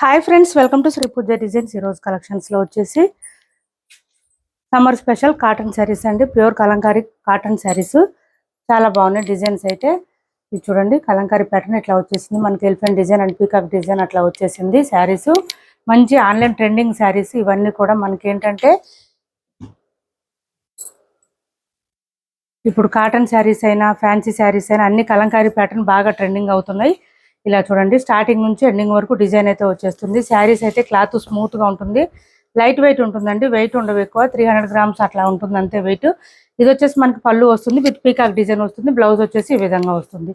Hi friends welcome to Sri Pooja designs. ఈరోజు కలెక్షన్స్లో వచ్చేసి సమ్మర్ స్పెషల్ కాటన్ శారీస్ అండి. Pure Kalamkari cotton saris. చాలా బాగున్నాయి డిజైన్స్ అయితే. ఇది చూడండి కలంకారీ ప్యాటర్న్ ఇట్లా వచ్చేసింది. మనకి elephant design and peacock design అట్లా వచ్చేసింది శారీస్. మంచి ఆన్లైన్ ట్రెండింగ్ శారీస్. ఇవన్నీ కూడా మనకి ఏంటంటే ఇప్పుడు కాటన్ శారీస్ అయినా ఫ్యాన్సీ శారీస్ అయినా అన్ని కలంకారీ ప్యాటర్న్ బాగా ట్రెండింగ్ అవుతున్నాయి. ఇలా చూడండి. స్టార్టింగ్ నుంచి ఎండింగ్ వరకు డిజైన్ అయితే వచ్చేస్తుంది. శారీస్ అయితే క్లాత్ స్మూత్గా ఉంటుంది. లైట్ వెయిట్ ఉంటుందండి. వెయిట్ ఉండవు ఎక్కువ. త్రీ హండ్రెడ్ గ్రామ్స్ అట్లా ఉంటుంది అంతే వెయిట్. ఇది వచ్చేసి మనకి పళ్ళు వస్తుంది. విత్ పీకాక్ డిజైన్ వస్తుంది. బ్లౌజ్ వచ్చేసి ఈ విధంగా వస్తుంది.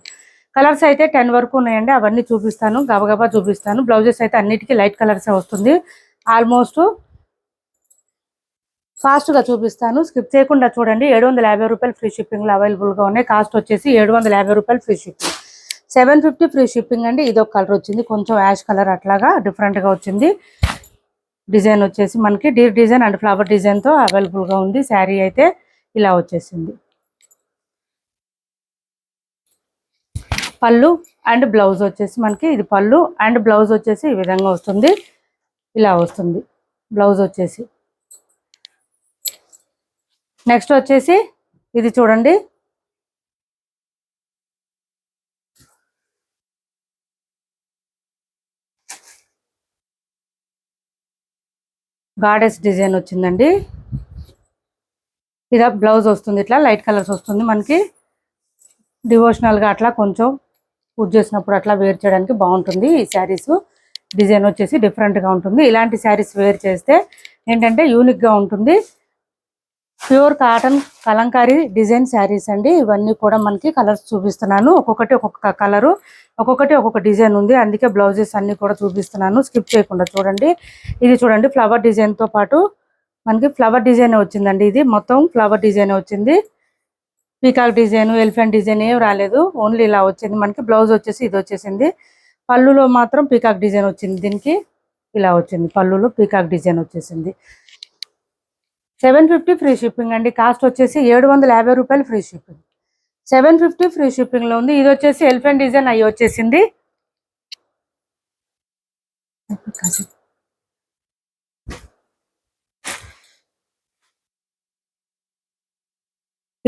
కలర్స్ అయితే టెన్ వరకు ఉన్నాయండి. అవన్నీ చూపిస్తాను. గబగబా చూపిస్తాను. బ్లౌజెస్ అయితే అన్నిటికీ లైట్ కలర్స్ వస్తుంది. ఆల్మోస్ట్ ఫాస్ట్గా చూపిస్తాను. స్కిప్ చేయకుండా చూడండి. ఏడు వందల యాభై రూపాయలు ఫ్రీ షిప్పింగ్లో అవైలబుల్గా ఉన్నాయి. కాస్ట్ వచ్చేసి ఏడు వందల యాభై రూపాయలు free shipping. Seven fifty free shipping అండి. ఇది ఒక కలర్ వచ్చింది. కొంచెం యాష్ కలర్ అట్లాగా డిఫరెంట్గా వచ్చింది. డిజైన్ వచ్చేసి మనకి డీర్ డిజైన్ అండ్ ఫ్లవర్ డిజైన్తో అవైలబుల్గా ఉంది. శారీ అయితే ఇలా వచ్చేసింది. పళ్ళు అండ్ బ్లౌజ్ వచ్చేసి మనకి ఇది పళ్ళు అండ్ బ్లౌజ్ వచ్చేసి ఈ విధంగా వస్తుంది. ఇలా వస్తుంది. బ్లౌజ్ వచ్చేసి. నెక్స్ట్ వచ్చేసి ఇది చూడండి. గాడెస్ డిజైన్ వచ్చిందండి. ఇలా బ్లౌజ్ వస్తుంది ఇట్లా లైట్ కలర్స్ వస్తుంది మనకి. డివోషనల్గా అట్లా కొంచెం పూజ చేసినప్పుడు అట్లా వేర్ చేయడానికి బాగుంటుంది ఈ శారీస్. డిజైన్ వచ్చేసి డిఫరెంట్గా ఉంటుంది. ఇలాంటి శారీస్ వేర్ చేస్తే ఏంటంటే యూనిక్గా ఉంటుంది. Pure cotton kalamkari design saris అండి. ఇవన్నీ కూడా మనకి కలర్స్ చూపిస్తున్నాను. ఒక్కొక్కటి ఒక్కొక్క కలరు ఒక్కొక్కటి ఒక్కొక్క డిజైన్ ఉంది. అందుకే బ్లౌజెస్ అన్ని కూడా చూపిస్తున్నాను. స్కిప్ చేయకుండా చూడండి. ఇది చూడండి ఫ్లవర్ డిజైన్తో పాటు మనకి ఫ్లవర్ డిజైన్ వచ్చిందండి ఇది. మొత్తం ఫ్లవర్ డిజైన్ వచ్చింది. పీకాక్ డిజైన్ ఎలిఫెంట్ డిజైన్ ఏం రాలేదు. ఓన్లీ ఇలా వచ్చింది. మనకి బ్లౌజ్ వచ్చేసి ఇది వచ్చేసింది. పళ్ళులో మాత్రం పీకాక్ డిజైన్ వచ్చింది దీనికి. ఇలా వచ్చింది. పళ్ళులో పీకాక్ డిజైన్ వచ్చేసింది. సెవెన్ ఫిఫ్టీ ఫ్రీ షిప్పింగ్ అండి. కాస్ట్ వచ్చేసి ఏడు వందల యాభై రూపాయలు free shipping. Seven fifty free షిప్పింగ్లో ఉంది. ఇది వచ్చేసి ఎలిఫెంట్ డిజైన్ అయ్యి వచ్చేసింది.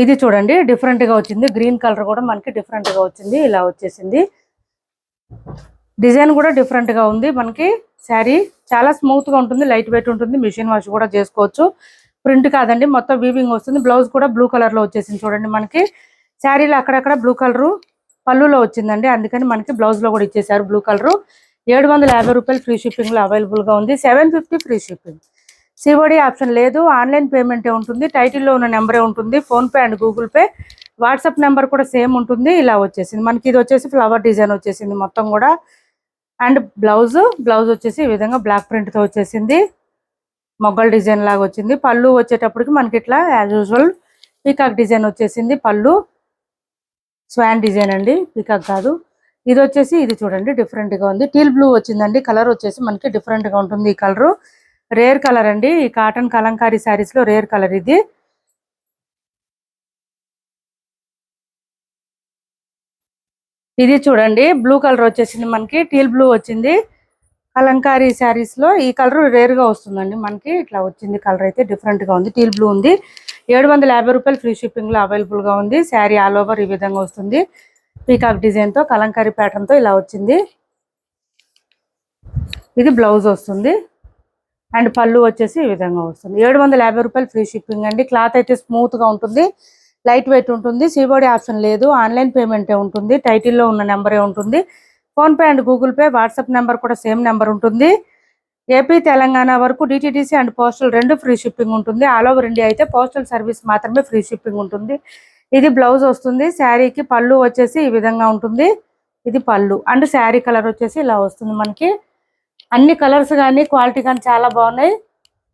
ఇది చూడండి డిఫరెంట్గా వచ్చింది. గ్రీన్ కలర్ కూడా మనకి డిఫరెంట్గా వచ్చింది. ఇలా వచ్చేసింది. డిజైన్ కూడా డిఫరెంట్గా ఉంది మనకి. శారీ చాలా స్మూత్గా ఉంటుంది. లైట్ వెయిట్ ఉంటుంది. మిషన్ వాష్ కూడా చేసుకోవచ్చు. ప్రింట్ కాదండి మొత్తం వీవింగ్ వస్తుంది. బ్లౌజ్ కూడా బ్లూ కలర్లో వచ్చేసింది చూడండి మనకి. శారీలో అక్కడక్కడ బ్లూ కలర్ పళ్ళులో వచ్చిందండి. అందుకని మనకి బ్లౌజ్లో కూడా ఇచ్చేసారు బ్లూ కలర్ ఏడు వందల యాభై రూపాయలు ఫ్రీ షిప్పింగ్లో లో అవైలబుల్గా ఉంది. Seven fifty free shipping COD option లేదు. ఆన్లైన్ పేమెంటే ఉంటుంది. టైటిల్లో ఉన్న నెంబరే ఉంటుంది. PhonePe and Google Pay WhatsApp number కూడా సేమ్ ఉంటుంది. ఇలా వచ్చేసింది. మనకి ఇది వచ్చేసి ఫ్లవర్ డిజైన్ వచ్చేసింది మొత్తం కూడా. అండ్ బ్లౌజ్ బ్లౌజ్ వచ్చేసి ఈ విధంగా బ్లాక్ ప్రింట్తో వచ్చేసింది. మొగ్గల డిజైన్ లాగా వచ్చింది. పళ్ళు వచ్చేటప్పటికి మనకి ఇట్లా యాజ్ యూజువల్ పీకాక్ డిజైన్ వచ్చేసింది. పళ్ళు స్వాన్ డిజైన్ అండి. పీకాక్ కాదు. ఇది వచ్చేసి ఇది చూడండి డిఫరెంట్గా ఉంది. టీల్ బ్లూ వచ్చిందండి. కలర్ వచ్చేసి మనకి డిఫరెంట్గా ఉంటుంది ఈ కలర్ రేర్ కలర్ అండి. ఈ కాటన్ కలంకారీ శారీస్లో రేర్ కలర్ ఇది. ఇది చూడండి బ్లూ కలర్ వచ్చేసింది మనకి. టీల్ బ్లూ వచ్చింది. కలంకారీ శారీస్లో ఈ కలర్ రేర్గా వస్తుందండి. మనకి ఇట్లా వచ్చింది కలర్ అయితే డిఫరెంట్గా ఉంది. టీల్ బ్లూ ఉంది. ఏడు వందల యాభై రూపాయలు ఫ్రీ షిప్పింగ్లో లో అవైలబుల్గా ఉంది. శారీ ఆల్ ఓవర్ ఈ విధంగా వస్తుంది. పీకాక్ డిజైన్తో కలంకారీ ప్యాటర్న్తో ఇలా వచ్చింది. ఇది బ్లౌజ్ వస్తుంది. అండ్ పళ్ళు వచ్చేసి ఈ విధంగా వస్తుంది. ఏడు వందల యాభై రూపాయలు ఫ్రీ షిప్పింగ్ అండి. క్లాత్ అయితే స్మూత్గా ఉంటుంది. లైట్ వెయిట్ ఉంటుంది సీబోడీ ఆప్షన్ లేదు. ఆన్లైన్ పేమెంటే ఉంటుంది. టైటిల్లో ఉన్న నెంబరే ఉంటుంది. PhonePe and Google Pay WhatsApp number కూడా సేమ్ నెంబర్ ఉంటుంది. ఏపీ తెలంగాణ వరకు డిటీడీసీ అండ్ పోస్టల్ రెండు ఫ్రీ షిప్పింగ్ ఉంటుంది. ఆల్ ఓవర్ ఇండియా అయితే పోస్టల్ సర్వీస్ మాత్రమే ఫ్రీ షిప్పింగ్ ఉంటుంది. ఇది బ్లౌజ్ వస్తుంది. శారీకి పళ్ళు వచ్చేసి ఈ విధంగా ఉంటుంది. ఇది పళ్ళు అండ్ శారీ కలర్ వచ్చేసి ఇలా వస్తుంది మనకి. అన్ని కలర్స్ కానీ క్వాలిటీ కానీ చాలా బాగున్నాయి.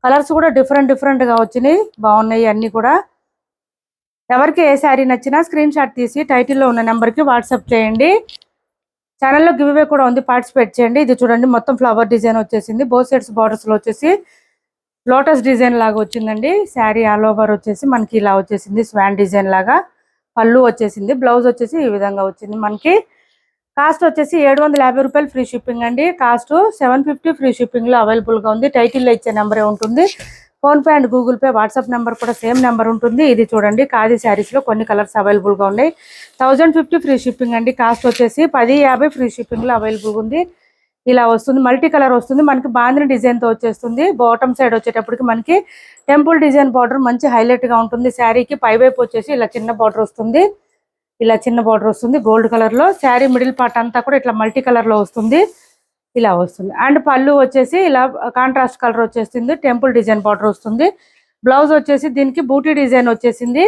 కలర్స్ కూడా డిఫరెంట్ డిఫరెంట్గా వచ్చినాయి. బాగున్నాయి అన్ని కూడా. ఎవరికి ఏ శారీ నచ్చినా స్క్రీన్ షాట్ తీసి టైటిల్లో ఉన్న నెంబర్కి వాట్సాప్ చేయండి. ఛానల్లో గివ్ అవే కూడా ఉంది. పార్టిసిపేట్ చేయండి. ఇది చూడండి మొత్తం ఫ్లవర్ డిజైన్ వచ్చేసింది. బోత్ సైడ్స్ బార్డర్స్లో వచ్చేసి లోటస్ డిజైన్ లాగా వచ్చిందండి. శారీ ఆల్ ఓవర్ వచ్చేసి మనకి ఇలా వచ్చేసింది. స్వాన్ డిజైన్ లాగా. పళ్ళు వచ్చేసింది. బ్లౌజ్ వచ్చేసి ఈ విధంగా వచ్చింది మనకి. కాస్ట్ వచ్చేసి ఏడు వందల యాభై రూపాయలు ఫ్రీ షిప్పింగ్ అండి. కాస్ట్ సెవెన్ ఫిఫ్టీ ఫ్రీ షిప్పింగ్లో అవైలబుల్గా ఉంది. టైటిల్లో ఇచ్చే నెంబరే ఉంటుంది. PhonePe and Google Pay WhatsApp number కూడా సేమ్ నెంబర్ ఉంటుంది. ఇది చూడండి ఖాదీ శారీస్లో కొన్ని కలర్స్ అవైలబుల్గా ఉన్నాయి. థౌజండ్ ఫిఫ్టీ ఫ్రీ షిప్పింగ్ అండి. కాస్ట్ వచ్చేసి పది యాభై ఫ్రీ షిప్పింగ్లో అవైలబుల్గా ఉంది. ఇలా వస్తుంది మల్టీ కలర్ వస్తుంది. మనకి బాందిని డిజైన్తో వచ్చేస్తుంది. బాటమ్ సైడ్ వచ్చేటప్పటికి మనకి టెంపుల్ డిజైన్ బార్డర్ మంచి హైలైట్గా ఉంటుంది. శారీకి పైవైపు వచ్చేసి ఇలా చిన్న బార్డర్ వస్తుంది. ఇలా చిన్న బార్డర్ వస్తుంది గోల్డ్ కలర్లో శారీ మిడిల్ పార్ట్ అంతా కూడా ఇట్లా మల్టీ కలర్లో వస్తుంది. ఇలా వస్తుంది. అండ్ పళ్ళు వచ్చేసి ఇలా కాంట్రాస్ట్ కలర్ వచ్చేసింది టెంపుల్ డిజైన్ బార్డర్ వస్తుంది. బ్లౌజ్ వచ్చేసి దీనికి బూటీ డిజైన్ వచ్చేసింది.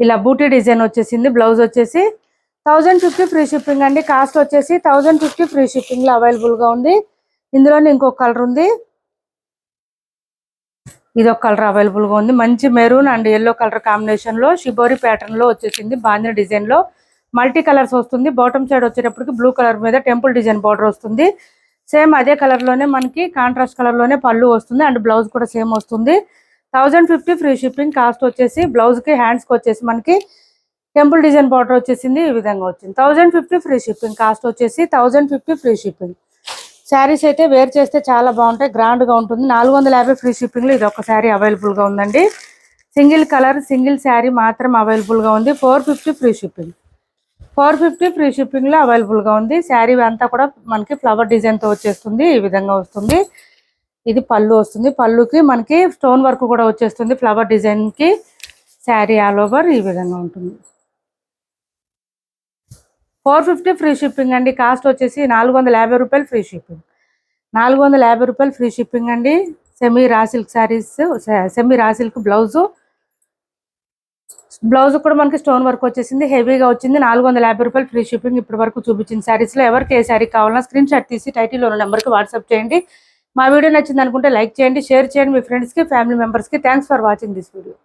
ఇలా బూటీ డిజైన్ వచ్చేసింది బ్లౌజ్ వచ్చేసి థౌజండ్ ఫిఫ్టీ ఫ్రీ షిప్పింగ్ అండి. కాస్ట్ వచ్చేసి థౌజండ్ ఫిఫ్టీ ఫ్రీ షిప్పింగ్లో అవైలబుల్గా ఉంది. ఇందులోనే ఇంకొక కలర్ ఉంది. ఇది ఒక కలర్ అవైలబుల్గా ఉంది. మంచి మెరూన్ అండ్ ఎల్లో కలర్ కాంబినేషన్లో షిబోరి ప్యాటర్న్లో వచ్చేసింది బాందిని డిజైన్లో మల్టీ కలర్స్ వస్తుంది. బాటమ్ సైడ్ వచ్చేటప్పటికి బ్లూ కలర్ మీద టెంపుల్ డిజైన్ బార్డర్ వస్తుంది. సేమ్ అదే కలర్లోనే మనకి కాంట్రాస్ట్ కలర్లోనే పళ్ళు వస్తుంది. అండ్ బ్లౌజ్ కూడా సేమ్ వస్తుంది. Thousand fifty free shipping cost వచ్చేసి బ్లౌజ్కి హ్యాండ్స్కి వచ్చేసి మనకి టెంపుల్ డిజైన్ బార్డర్ వచ్చేసింది. ఈ విధంగా వచ్చింది. Thousand fifty free shipping cost వచ్చేసి thousand fifty free shipping saris అయితే వేర్ చేస్తే చాలా బాగుంటాయి. గ్రాండ్గా ఉంటుంది. నాలుగు వందల యాభై ఫ్రీ షిప్పింగ్లో ఇది ఒక శారీ అవైలబుల్గా ఉందండి. సింగిల్ కలర్ సింగిల్ శారీ మాత్రం అవైలబుల్గా ఉంది. Four fifty free shipping four fifty free షిప్పింగ్లో అవైలబుల్గా ఉంది. శారీ అంతా కూడా మనకి ఫ్లవర్ డిజైన్తో వచ్చేస్తుంది. ఈ విధంగా వస్తుంది. ఇది పళ్ళు వస్తుంది. పళ్ళుకి మనకి స్టోన్ వర్క్ కూడా వచ్చేస్తుంది. ఫ్లవర్ డిజైన్కి శారీ ఆల్ ఓవర్ ఈ విధంగా ఉంటుంది. ఫోర్ ఫిఫ్టీ ఫ్రీ షిప్పింగ్ అండి. కాస్ట్ వచ్చేసి నాలుగు వందల యాభై రూపాయలు ఫ్రీ షిప్పింగ్. నాలుగు వందల యాభై రూపాయలు ఫ్రీ షిప్పింగ్ అండి. Semi raw silk saris semi raw silk blouse blouse కూడా మనకి స్టోన్ వర్క్ వచ్చేసింది. హెవీగా వచ్చింది. నాలుగు వందల యాభై రూపాయలు ఫ్రీ షిప్పింగ్ ఇప్పటి వరకు చూపించిన శారీస్లో ఎవరికి ఏ శారీ కావాలన్నా స్క్రీన్ షాట్ తీసి టైటిల్ ఉన్న నెంబర్కి వాట్సాప్ చేయండి. మా వీడియో నచ్చింది అనుకుంటే లైక్ చేయండి షేర్ చేయండి మీ ఫ్రెండ్స్కి ఫ్యామిలీ మెంబర్స్కి thanks for watching this video